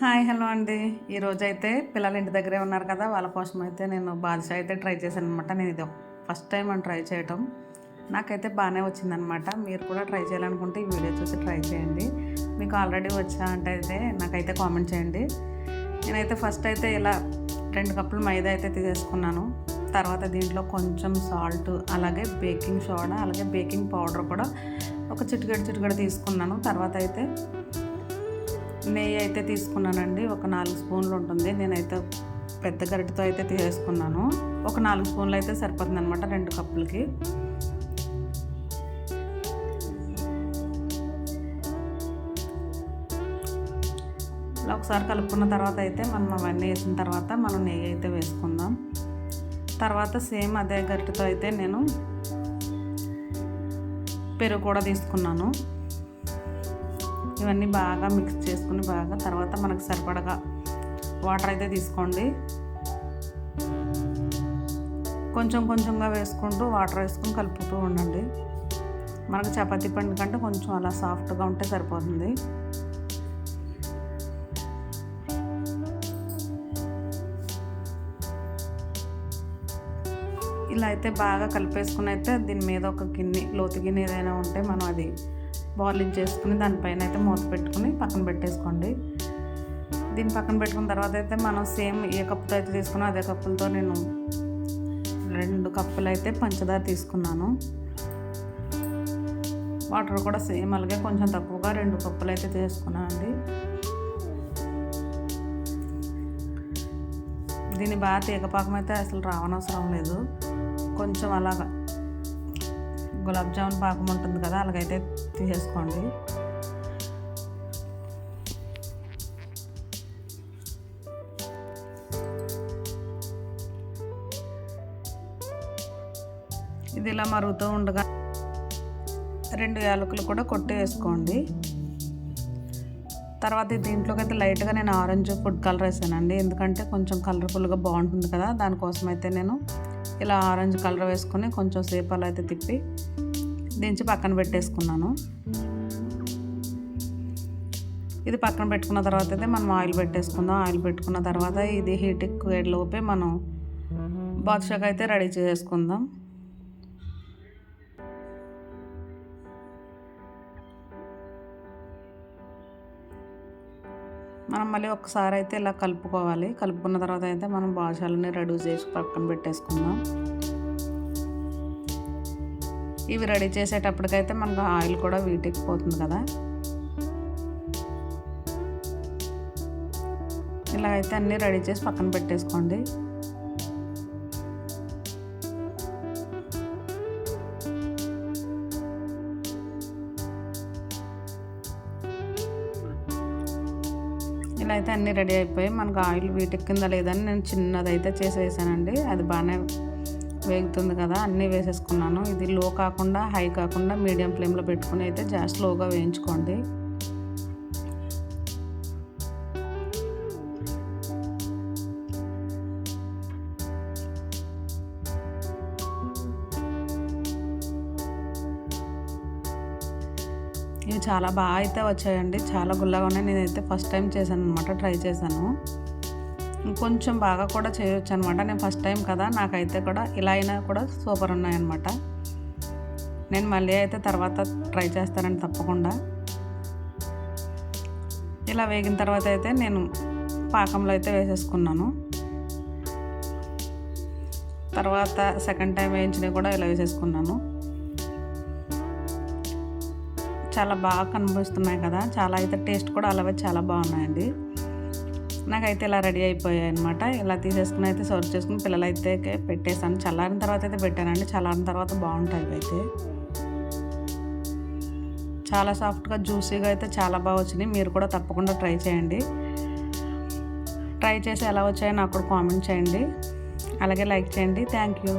Hi hello అండి. ఈరోజు అయితే పిల్లలు ఇంటి దగ్గరే ఉన్నారు కదా వాళ్ళ కోసం అయితే నేను బాదుషా అయితే ట్రై చేశాను అనమాట నేను ఇది ఫస్ట్ టైం అని ట్రై చేయటం. నాకైతే బాగానే వచ్చిందనమాట మీరు కూడా ట్రై చేయాలనుకుంటే ఈ వీడియో చూసి ట్రై చేయండి. మీకు ఆల్రెడీ వచ్చా అంటే అయితే నాకైతే కామెంట్ చేయండి. నేనైతే ఫస్ట్ అయితే ఇలా రెండు కప్పులు మైదా అయితే తీసేసుకున్నాను. తర్వాత దీంట్లో కొంచెం సాల్ట్ అలాగే బేకింగ్ సోడా అలాగే బేకింగ్ పౌడర్ కూడా ఒక చిటికెడు చిటికెడు తీసుకున్నాను. తర్వాత అయితే నెయ్యి అయితే తీసుకున్నానండి. ఒక నాలుగు స్పూన్లు ఉంటుంది. నేనైతే పెద్ద గరిటతో అయితే తీసేసుకున్నాను ఒక నాలుగు స్పూన్లు అయితే సరిపోతుంది అనమాట రెండు కప్పులకి. ఇలా ఒకసారి కలుపుకున్న తర్వాత అయితే మనం అవన్నీ వేసిన తర్వాత మనం నెయ్యి అయితే వేసుకుందాం. తర్వాత సేమ్ అదే గరిటతో అయితే నేను పెరుగు కూడా తీసుకున్నాను. ఇవన్నీ బాగా మిక్స్ చేసుకుని బాగా తర్వాత మనకు సరిపడగా వాటర్ అయితే తీసుకోండి. కొంచెం కొంచెంగా వేసుకుంటూ వాటర్ వేసుకుని కలుపుతూ ఉండండి. మనకు చపాతీ పండు కంటే కొంచెం అలా సాఫ్ట్గా ఉంటే సరిపోతుంది. ఇలా అయితే బాగా కలిపేసుకుని అయితే దీని మీద ఒక గిన్నె లోతు గిన్నె ఏదైనా ఉంటే మనం అది బాయిలింగ్ చేసుకుని దానిపైన అయితే మూత పెట్టుకుని పక్కన పెట్టేసుకోండి. దీన్ని పక్కన పెట్టుకున్న తర్వాత అయితే మనం సేమ్ ఏ కప్పుతో అయితే తీసుకున్నా అదే కప్పులతో నేను రెండు కప్పులు అయితే పంచదార తీసుకున్నాను. వాటర్ కూడా సేమ్ అలాగే కొంచెం తక్కువగా రెండు కప్పులు అయితే తీసుకున్నాను అండి దీన్ని బాగా తీగపాకం అయితే అసలు రావనవసరం లేదు. కొంచెం అలాగా గులాబ్ జామున్ పాకం ఉంటుంది కదా అలాగైతే తీసేసుకోండి. ఇది ఇలా మరుగుతూ ఉండగా రెండు యాలకులు కూడా కొట్టి వేసుకోండి తర్వాత దీంట్లోకి అయితే లైట్గా నేను ఆరెంజ్ ఫుడ్ కలర్ వేసానండి. ఎందుకంటే కొంచెం కలర్ఫుల్గా బాగుంటుంది కదా దానికోసం అయితే నేను ఇలా ఆరెంజ్ కలర్ వేసుకొని కొంచెం సేపు అలా అయితే తిప్పి దించి పక్కన పెట్టేసుకున్నాను. ఇది పక్కన పెట్టుకున్న తర్వాత అయితే మనం ఆయిల్ పెట్టేసుకుందాం. ఆయిల్ పెట్టుకున్న తర్వాత ఇది హీట్ ఎక్కువ లోపే మనం బాదుషాకి అయితే రెడీ చేసుకుందాం. మనం మళ్ళీ ఒకసారి అయితే ఇలా కలుపుకోవాలి. కలుపుకున్న తర్వాత అయితే మనం బాషాలని రెడీ చేసి పక్కన పెట్టేసుకుందాం. ఇవి రెడీ చేసేటప్పటికైతే మనకు ఆయిల్ కూడా వీటెక్కిపోతుంది కదా. ఇలా అయితే అన్నీ రెడీ చేసి పక్కన పెట్టేసుకోండి. ఇలా అయితే అన్నీ రెడీ అయిపోయి మనకు ఆయిల్ వీటెక్కిందా లేదని నేను చిన్నదైతే చేసి వేసానండి అది బాగానే వేగుతుంది కదా అన్నీ వేసేసుకున్నాను. ఇది లో కాకుండా హై కాకుండా మీడియం ఫ్లేమ్లో పెట్టుకుని అయితే జాస్ట్ లోగా వేయించుకోండి. ఇవి చాలా బాగా అయితే వచ్చాయండి. చాలా గుల్లగా ఉన్నాయి. నేనైతే ఫస్ట్ టైం చేశాను అనమాట ట్రై చేశాను. కొంచెం బాగా కూడా చేయొచ్చు అనమాట నేను ఫస్ట్ టైం కదా. నాకైతే కూడా ఇలా అయినా కూడా సూపర్ ఉన్నాయన్నమాట నేను మళ్ళీ అయితే తర్వాత ట్రై చేస్తానని తప్పకుండా. ఇలా వేగిన తర్వాత అయితే నేను పాకంలో అయితే వేసేసుకున్నాను. తర్వాత సెకండ్ టైం వేయించినవి కూడా ఇలా వేసేసుకున్నాను. చాలా బాగా కనిపిస్తున్నాయి కదా. చాలా అయితే టేస్ట్ కూడా అలాగే చాలా బాగున్నాయండి. నాకైతే ఇలా రెడీ అయిపోయాయి అనమాట ఇలా తీసేసుకుని అయితే సర్వ్ చేసుకుని పిల్లలు అయితే పెట్టేశాను. చల్లారిన తర్వాత అయితే పెట్టానండి. చల్లారిన తర్వాత బాగుంటాయి అయితే. చాలా సాఫ్ట్గా జ్యూసీగా అయితే చాలా బాగా వచ్చినాయి. మీరు కూడా తప్పకుండా ట్రై చేయండి. ట్రై చేసి ఎలా వచ్చాయో నాకు కూడా కామెంట్ చేయండి. అలాగే లైక్ చేయండి. Thank you.